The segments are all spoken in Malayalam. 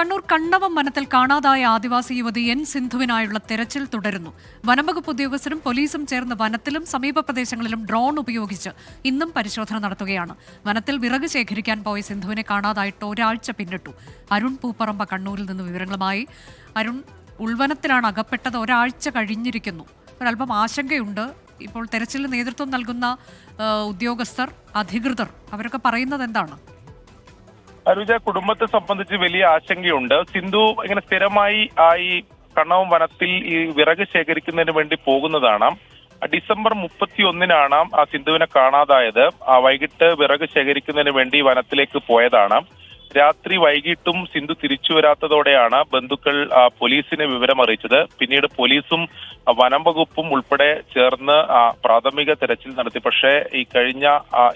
കണ്ണൂർ കണ്ണവം വനത്തിൽ കാണാതായ ആദിവാസി യുവതി എൻ സിന്ധുവിനായുള്ള തെരച്ചിൽ തുടരുന്നു. വനംവകുപ്പ് ഉദ്യോഗസ്ഥരും പോലീസും ചേർന്ന് വനത്തിലും സമീപ പ്രദേശങ്ങളിലും ഡ്രോൺ ഉപയോഗിച്ച് ഇന്നും പരിശോധന നടത്തുകയാണ്. വനത്തിൽ വിറക് ശേഖരിക്കാൻ പോയ സിന്ധുവിനെ കാണാതായിട്ട് ഒരാഴ്ച പിന്നിട്ടു. അരുൺ പൂപ്പറമ്പ കണ്ണൂരിൽ നിന്ന് വിവരങ്ങളുമായി. അരുൺ ഉൾവനത്തിലാണ് അകപ്പെട്ടത് ഒരാഴ്ച കഴിഞ്ഞിരിക്കുന്നു. ഒരല്പം ആശങ്കയുണ്ട്. ഇപ്പോൾ തെരച്ചിലിന് നേതൃത്വം നൽകുന്ന ഉദ്യോഗസ്ഥർ അധികൃതർ അവരൊക്കെ പറയുന്നത് എന്താണ്? അരുജ കുടുംബത്തെ സംബന്ധിച്ച് വലിയ ആശങ്കയുണ്ട്. സിന്ധു ഇങ്ങനെ സ്ഥിരമായി ആയി കണ്ണവും വനത്തിൽ ഈ വിറക് ശേഖരിക്കുന്നതിന് വേണ്ടി പോകുന്നതാണ്. ഡിസംബർ മുപ്പത്തി ഒന്നിനാണ് ആ സിന്ധുവിനെ കാണാതായത്. ആ വൈകിട്ട് വിറക് ശേഖരിക്കുന്നതിന് വേണ്ടി വനത്തിലേക്ക് പോയതാണ്. രാത്രി വൈകിട്ടും സിന്ധു തിരിച്ചു വരാത്തതോടെയാണ് ബന്ധുക്കൾ പോലീസിനെ വിവരം അറിയിച്ചത്. പിന്നീട് പോലീസും വനം വകുപ്പും ഉൾപ്പെടെ ചേർന്ന് പ്രാഥമിക തെരച്ചിൽ നടത്തി. പക്ഷേ ഈ കഴിഞ്ഞ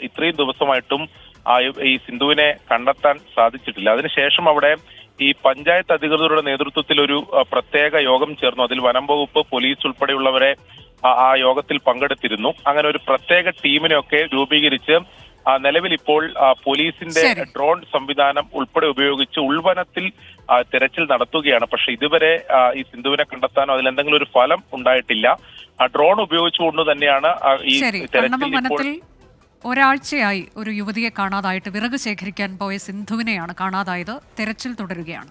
ഇത്രയും ദിവസമായിട്ടും ഈ സിന്ധുവിനെ കണ്ടെത്താൻ സാധിച്ചിട്ടില്ല. അതിനുശേഷം അവിടെ ഈ പഞ്ചായത്ത് അധികൃതരുടെ നേതൃത്വത്തിൽ ഒരു പ്രത്യേക യോഗം ചേർന്നു. അതിൽ വനം വകുപ്പ് പോലീസ് ഉൾപ്പെടെയുള്ളവരെ ആ- യോഗത്തിൽ പങ്കെടുത്തിരുന്നു. അങ്ങനെ ഒരു പ്രത്യേക ടീമിനെയൊക്കെ രൂപീകരിച്ച് നിലവിൽ ഇപ്പോൾ പോലീസിന്റെ ഡ്രോൺ സംവിധാനം ഉൾപ്പെടെ ഉപയോഗിച്ച് ഉൾവനത്തിൽ തിരച്ചിൽ നടത്തുകയാണ്. പക്ഷെ ഇതുവരെ ഈ സിന്ധുവിനെ കണ്ടെത്താനോ അതിലെന്തെങ്കിലും ഒരു ഫലം ഉണ്ടായിട്ടില്ല. ആ ഡ്രോൺ ഉപയോഗിച്ചുകൊണ്ട് തന്നെയാണ് ഈ തിരച്ചിൽ ഇപ്പോൾ ഒരാഴ്ചയായി ഒരു യുവതിയെ കാണാതായിട്ട് വിറക് ശേഖരിക്കാൻ പോയ സിന്ധുവിനെയാണ് കാണാതായത്. തെരച്ചിൽ തുടരുകയാണ്.